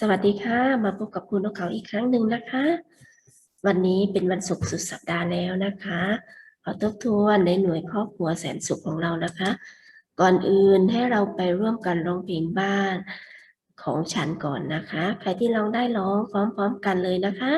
สวัสดีค่ะ มาพบกับคุณนกเขาอีกครั้งหนึ่งนะคะ วันนี้เป็นวันศุกร์สุดสัปดาห์แล้วนะคะขอทบทวนในหน่วยครอบครัวแสนสุขของเรานะคะ ก่อนอื่นให้เราไปร่วมกันร้องเพลงบ้านของฉันก่อนนะคะ ใครที่ร้องได้ร้องพร้อมๆกันเลยนะคะ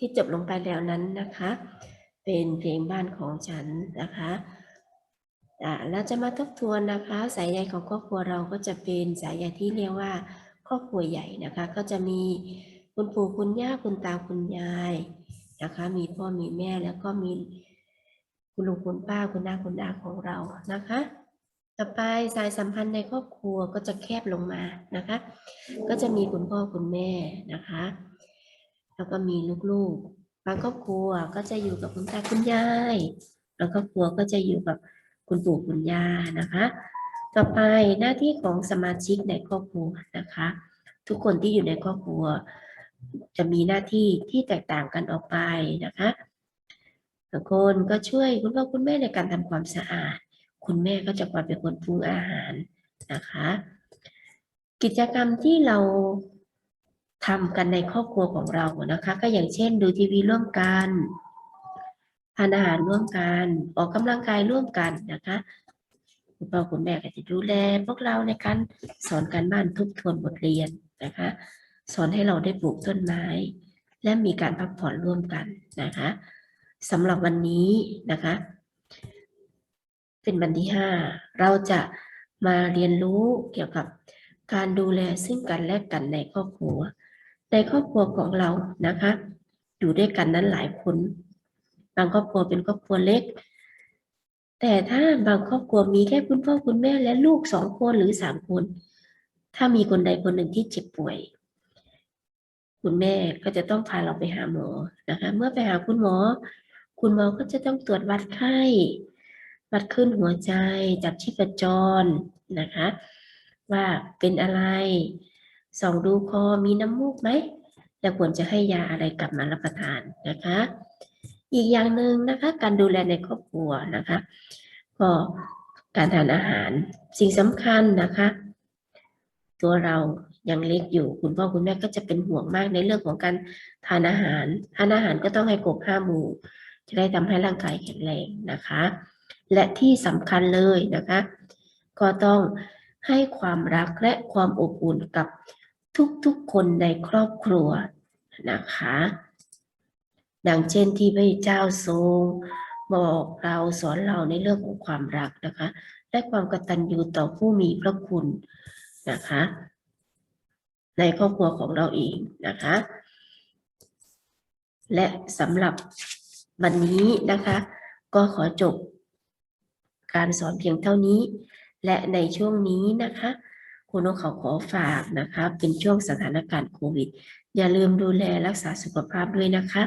ที่จบลงไปแล้วนั้นนะคะ เป็นเพลงบ้านของฉันนะคะอ่าเราจะมาทบทวนนะคะ สายใยของครอบครัวเราก็จะเป็นสายใยที่เรียกว่าครอบครัวใหญ่นะคะ ก็จะมีคุณปู่คุณย่าคุณตาคุณยายนะคะ มีพ่อมีแม่แล้วก็มีคุณลุงคุณป้าคุณน้าคุณอาของเรานะคะ ต่อไปสายสัมพันธ์ในครอบครัวก็จะแคบลงมานะคะ ก็จะมีคุณพ่อคุณแม่นะคะ แล้วก็มีลูกๆบางครอบครัวก็จะอยู่กับคุณตาคุณยายบางครอบครัวก็จะอยู่กับคุณปู่คุณย่านะคะ ต่อไปหน้าที่ของสมาชิกในครอบครัวนะคะ ทุกคนที่อยู่ในครอบครัว จะมีหน้าที่ที่แตกต่างกันออกไปนะคะบางคนก็ช่วยคุณพ่อคุณแม่ในการทำความสะอาด คุณแม่ก็จะคอยเป็นคนปรุงอาหารนะคะ กิจกรรมที่เรา ทำกันในครอบครัวของเรานะคะ ก็อย่างเช่น ดูทีวีร่วมกันทานอาหารร่วมกันออกกำลังกายร่วมกันนะคะคุณพ่อคุณแม่ก็จะดูแลพวกเราในการสอนการบ้านทบทวนบทเรียนนะคะ สอนให้เราได้ปลูกต้นไม้ และมีการพักผ่อนร่วมกันนะคะสำหรับวันนี้นะคะ เป็นวันที่ห้าเราจะมาเรียนรู้เกี่ยวกับการดูแลซึ่งกันและกันในครอบครัว ในครอบครัวของเรานะคะ อยู่ด้วยกันนั้นหลายคน บางครอบครัวเป็นครอบครัวเล็ก แต่ถ้าบางครอบครัวมีแค่คุณพ่อคุณแม่และลูกสองคนหรือสามคน ถ้ามีคนใดคนหนึ่งที่เจ็บป่วย คุณแม่ก็จะต้องพาเราไปหาหมอนะคะ เมื่อไปหาคุณหมอ คุณหมอก็จะต้องตรวจวัดไข้วัดขึ้นหัวใจจับชีพจรนะคะ ว่าเป็นอะไร ส่องดูคอมีน้ำมูกไหมแล้วควรจะให้ยาอะไรกลับมารับประทานนะคะ อีกอย่างหนึ่งนะคะ การดูแลในครอบครัวนะคะ ก็การทานอาหารสิ่งสำคัญนะคะ ตัวเรายังเล็กอยู่คุณพ่อคุณแม่ก็จะเป็นห่วงมากในเรื่องของการทานอาหาร ทานอาหารก็ต้องให้ครบห้าหมู่ จะได้ทำให้ร่างกายแข็งแรงนะคะ และที่สำคัญเลยนะคะ ก็ต้องให้ความรักและความอบอุ่นกับ ทุกๆคนในครอบครัวนะคะ ดังเช่นที่พระเจ้าทรงบอกเราสอนเราในเรื่องของความรักนะคะ และความกตัญญูต่อผู้มีพระคุณนะคะ ในครอบครัวของเราเองนะคะ และสำหรับวันนี้นะคะ ก็ขอจบการสอนเพียงเท่านี้ และในช่วงนี้นะคะ คุณนกเขาขอฝากนะคะ เป็นช่วงสถานการณ์โควิด อย่าลืมดูแลรักษาสุขภาพด้วยนะคะ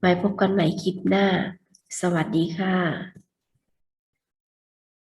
ไว้พบกันใหม่คลิปหน้า สวัสดีค่ะ